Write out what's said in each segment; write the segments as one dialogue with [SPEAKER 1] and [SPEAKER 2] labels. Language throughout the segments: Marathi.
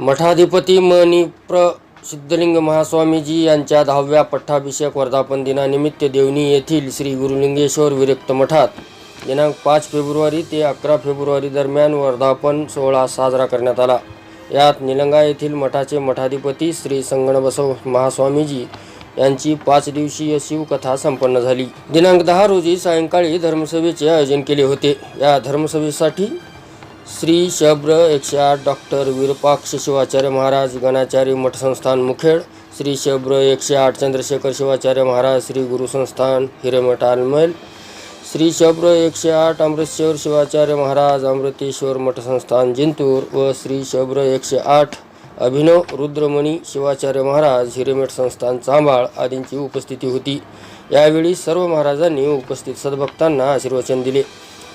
[SPEAKER 1] मठाधिपती मणिप्र सिद्धलिंग महास्वामीजी यांच्या दहाव्या पट्टाभिषेक वर्धापन दिनानिमित्त देवणी येथील श्री गुरुलिंगेश्वर विरक्त मठात दिनांक पाच फेब्रुवारी ते अकरा फेब्रुवारी दरम्यान वर्धापन सोहळा साजरा करण्यात आला. यात निलंगा येथील मठाचे मठाधिपती श्री संगणबसव महास्वामीजी यांची पाच दिवसीय शिवकथा संपन्न झाली. दिनांक दहा रोजी सायंकाळी धर्मसभेचे आयोजन केले होते. या धर्मसभेसाठी श्री शब्र एकशे आठ डॉक्टर विरूपाक्ष शिवाचार्य महाराज गणाचार्य मठसंस्थान मुखेड श्री शब्र एकशे आठ चंद्रशेखर शिवाचार्य महाराज श्री गुरुसंस्थान हिरेमठ आलमल श्री शब्र एकशे आठ अमृतश्वर शिवाचार्य महाराज अमृतेश्वर मठसंस्थान जिंतूर व श्री शब्र एकशे आठ अभिनव रुद्रमणी शिवाचार्य महाराज हिरेमठ संस्थान चांबाळ आदींची उपस्थिती होती. यावेळी सर्व महाराजांनी उपस्थित सद्भक्तांना आशीर्वचन दिले.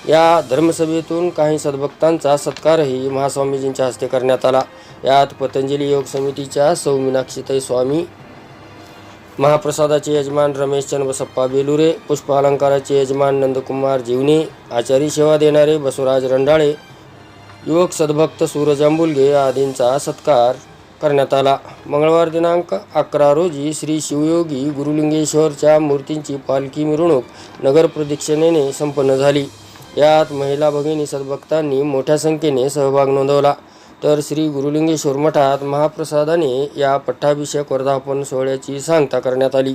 [SPEAKER 1] या धर्मसभेतून काही सद्भक्तांचा सत्कारही महास्वामीजींच्या हस्ते करण्यात आला. यात पतंजली योग समितीच्या सौ मीनाक्षीताई स्वामी महाप्रसादाचे यजमान रमेश चन्नबसप्पा बेलुरे पुष्प अलंकाराचे यजमान नंदकुमार जीवने आचारी सेवा देणारे बसवराज रंडाळे युवक सद्भक्त सूरज आंबुलगे आदींचा सत्कार करण्यात आला. मंगळवार दिनांक अकरा रोजी श्री शिवयोगी गुरुलिंगेश्वरच्या मूर्तींची पालखी मिरवणूक नगर प्रदक्षिणेने संपन्न झाली. यात महिला भगिनी सद्भक्तांनी मोठ्या संख्येने सहभाग नोंदवला. तर श्री गुरुलिंगेश्वर मठात महाप्रसादाने या पट्टाभिषेक वर्धापन सोहळ्याची सांगता करण्यात आली.